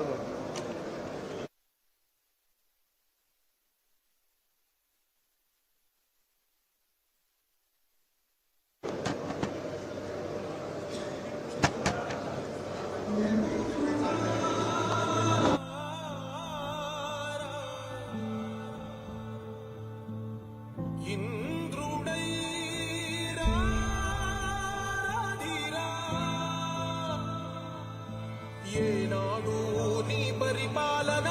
var?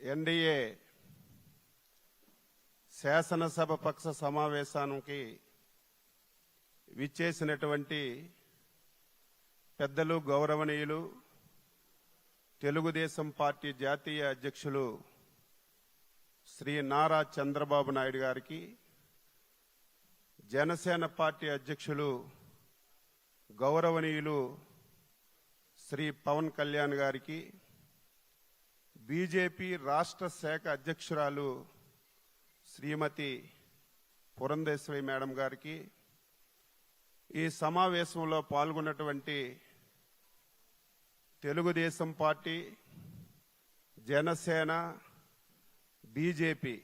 NDA శాసనసభ పక్ష సమావేశానికి విచ్చేసినటువంటి పెద్దలు గౌరవనీయులు తెలుగుదేశం పార్టీ జాతీయ అధ్యక్షులు శ్రీ నారా చంద్రబాబు నాయుడు గారికి జనసేన పార్టీ అధ్యక్షులు గౌరవనీయులు శ్రీ పవన్ కళ్యాణ్ గారికి బీజేపీ రాష్ట్ర శాఖ అధ్యక్షురాలు శ్రీమతి పురంధేశ్వరి మేడం గారికి ఈ సమావేశంలో పాల్గొన్నటువంటి తెలుగుదేశం పార్టీ జనసేన బీజేపీ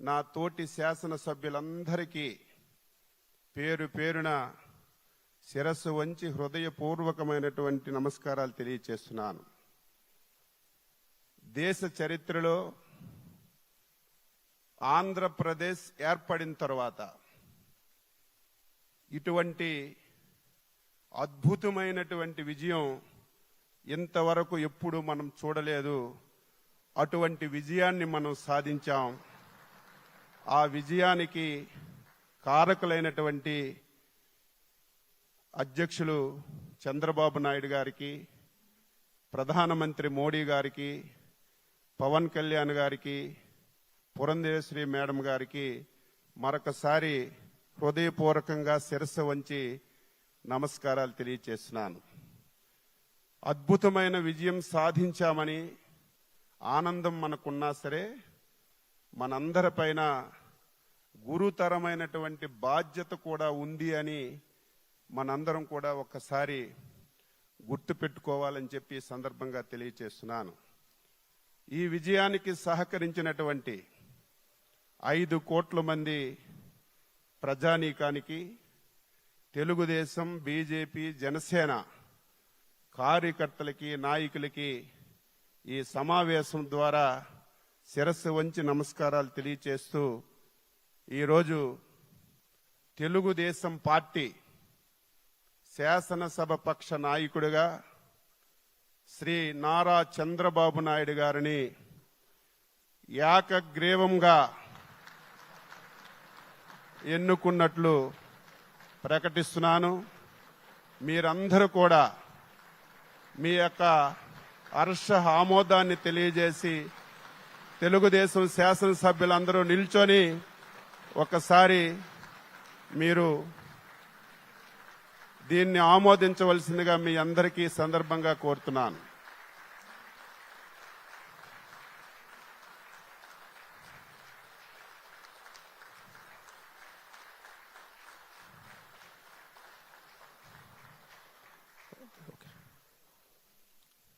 నా తోటి శాసనసభ్యులందరికీ పేరు పేరున శిరస్సు వంచి హృదయపూర్వకమైనటువంటి నమస్కారాలు తెలియచేస్తున్నాను. దేశ చరిత్రలో ఆంధ్రప్రదేశ్ ఏర్పడిన తర్వాత ఇటువంటి అద్భుతమైనటువంటి విజయం ఇంతవరకు ఎప్పుడు మనం చూడలేదు. అటువంటి విజయాన్ని మనం సాధించాం. ఆ విజయానికి కారకులైనటువంటి అధ్యక్షులు చంద్రబాబు నాయుడు గారికి ప్రధానమంత్రి మోడీ గారికి పవన్ కళ్యాణ్ గారికి పురంధేశ్వరి మేడం గారికి మరొకసారి హృదయపూర్వకంగా శిరస్సు వంచి నమస్కారాలు తెలియచేస్తున్నాను. అద్భుతమైన విజయం సాధించామని ఆనందం మనకున్నా సరే మనందరిపైన గురుతరమైనటువంటి బాధ్యత కూడా ఉంది అని మనందరం కూడా ఒక్కసారి గుర్తు పెట్టుకోవాలని చెప్పి సందర్భంగా తెలియచేస్తున్నాను. ఈ విజయానికి సహకరించినటువంటి ఐదు కోట్ల మంది ప్రజానీకానికి తెలుగుదేశం బీజేపీ జనసేన కార్యకర్తలకి నాయకులకి ఈ సమావేశం ద్వారా శిరస్సు వంచి నమస్కారాలు తెలియచేస్తూ ఈరోజు తెలుగుదేశం పార్టీ శాసనసభ పక్ష నాయకుడిగా శ్రీ నారా చంద్రబాబు నాయుడు గారిని ఏకగ్రీవంగా ఎన్నుకున్నట్లు ప్రకటిస్తున్నాను. మీరందరూ కూడా మీ యొక్క హర్ష ఆమోదాన్ని తెలియజేసి తెలుగుదేశం శాసనసభ్యులందరూ నిల్చొని ఒకసారి మీరు దీన్ని ఆమోదించవలసిందిగా మీ అందరికీ సందర్భంగా కోరుతున్నాను.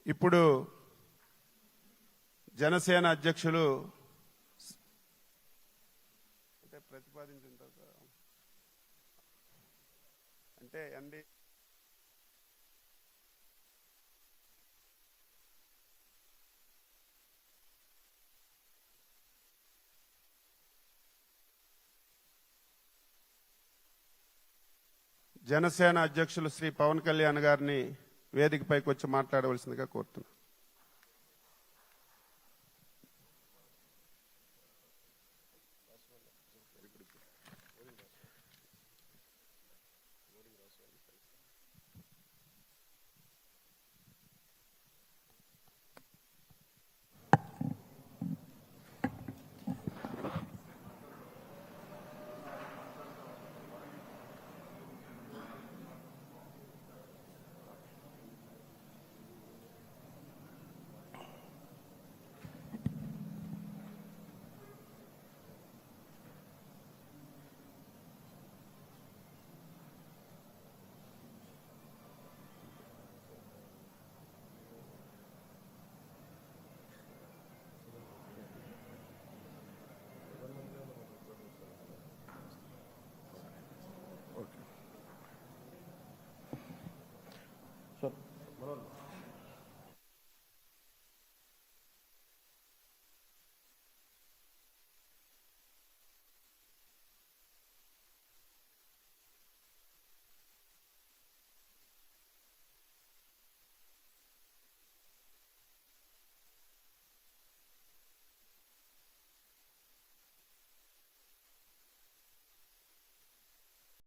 ఇప్పుడు జనసేన అధ్యక్షులు అంటే ప్రతిపాదించిన తర్వాత అంటే అండి జనసేన అధ్యక్షులు శ్రీ పవన్ కళ్యాణ్ గారిని వేదికపైకి వచ్చి మాట్లాడవలసిందిగా కోరుతున్నాను.